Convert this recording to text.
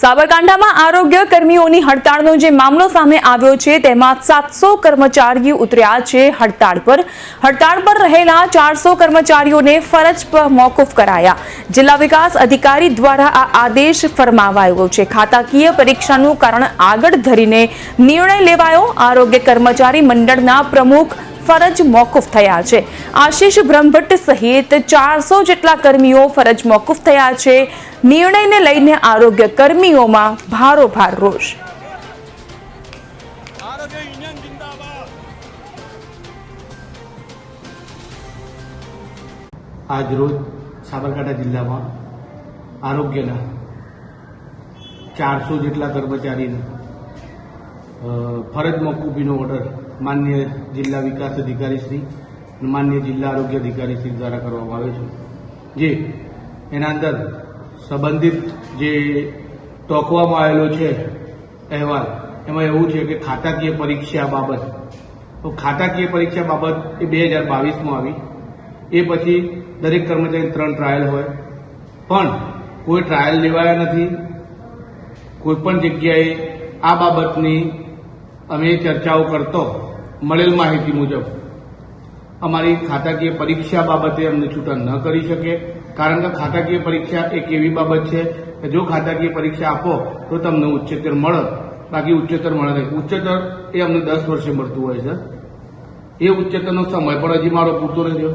સાબરકાંઠામાં આરોગ્ય કર્મીઓની હડતાળનો જે મામલો સામે આવ્યો છે, તેમાં સાતસો કર્મચારીઓ ઉતર્યા છે હડતાળ પર. હડતાળ પર રહેલા ચારસો કર્મચારીઓને ફરજ પર મોકૂફ કરાયા. જિલ્લા વિકાસ અધિકારી દ્વારા આ આદેશ ફરમાવાયો છે. ખાતાકીય પરીક્ષાનું કારણ આગળ ધરીને નિર્ણય લેવાયો આરોગ્ય કર્મચારી મંડળના પ્રમુખ ફરજ મોકૂફ થયા છે. આશીષ બ્રહ્મભટ્ટ સહિત ચારસો જેટલા કર્મીઓ ફરજ મોકૂફ થયા છે. નિર્ણયને લઈને આરોગ્ય કર્મીઓમાં ભારોભાર રોષ. આજરોજ સાબરકાંઠા જિલ્લામાં આરોગ્યના ચારસો જેટલા કર્મચારીને ફરજ મોકૂફીનો ઓર્ડર માન્ય જિલ્લા વિકાસ અધિકારી શ્રી અને માન્ય જિલ્લા આરોગ્ય અધિકારી શ્રી દ્વારા કરવામાં આવ્યો છે. જે એના અંદર સંબંધિત જે ટોકવામાં આવેલો છે અહેવાલ, એમાં એવું છે કે ખાતાકીય પરીક્ષા બાબત, તો ખાતાકીય પરીક્ષા બાબત એ બે હજાર બાવીસમાં આવી. એ પછી દરેક કર્મચારી ત્રણ ટ્રાયલ હોય. પણ કોઈ ટ્રાયલ લેવાયા નથી. કોઈ પણ જગ્યાએ આ બાબતની અમે ચર્ચાઓ કરતો, મળેલ માહિતી મુજબ. અમારી ખાતાકીય પરીક્ષા બાબતે અમને છૂટા ન કરી શકે, કારણ કે ખાતાકીય પરીક્ષા એક એવી બાબત છે કે જો ખાતાકીય પરીક્ષા આપો, તો તમને ઉચ્ચતર મળે. બાકી ઉચ્ચતર મળે નહીં. ઉચ્ચતર એ અમને દસ વર્ષે મળતું હોય છે. એ ઉચ્ચતરનો સમય પણ હજી મારો પૂરતો થયો